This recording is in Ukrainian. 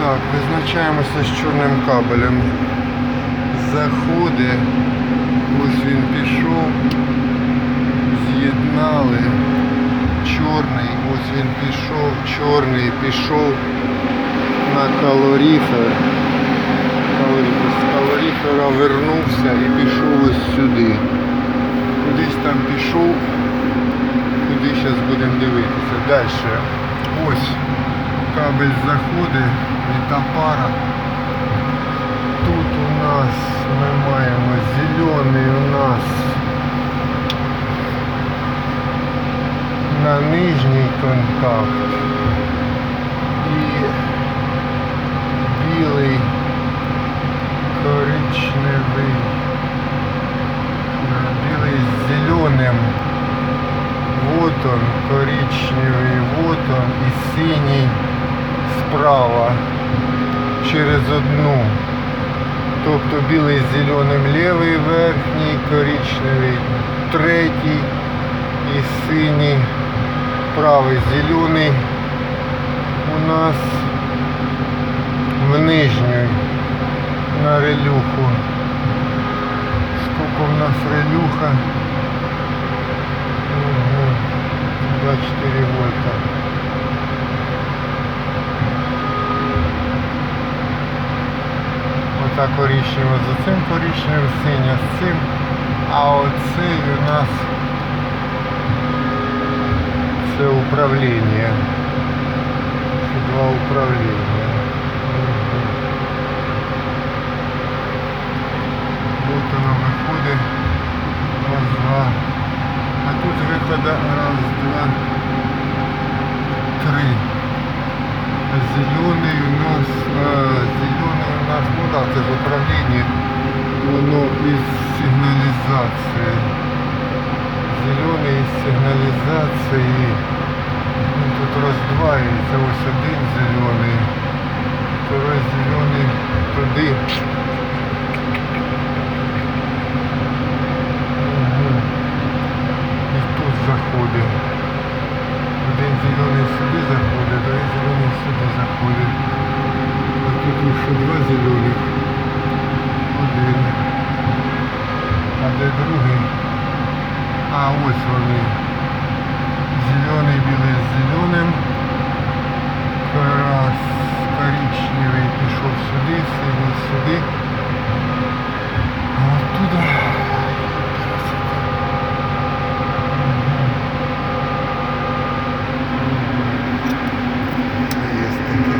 Так, визначаємося з чорним кабелем. Заходи. Ось він пішов. З'єднали. Чорний, ось він пішов, чорний пішов на калоріфер. Калоріфер. З калоріфера вернувся і пішов ось сюди. Кудись там пішов, куди зараз будемо дивитися. Далі. Ось кабель заходить і та пара. Тут у нас ми маємо зелений у нас на нижній контакт і білий коричневий е, білий з зеленим вот он коричневий вот он і синій справа через одну тобто білий з зеленим лівий верхній коричневий третій і синій правий зелений у нас в нижню на релюху. Сколько у нас релюха? Угу. 24 вольта. Ота коричнева за цим коричневим, синя з цим. А оцей у нас це управління. Це два управління. Мгм. Вот оно виходить. Раз, два. А тут вихода раз, два, три. Зелений у нас, а, зелений у нас, ну да, це ж управління, воно із сигналізації. Зелений із сигналізації. Ну, тут це ось один зелений. Второй зелений туди. Мгм. І тут заходить. Один зелений сюди заходить, другий зелений сюди заходить. А тут ще два зелених. Один. А де другий? А ось вони. Зелений білий з зеленим.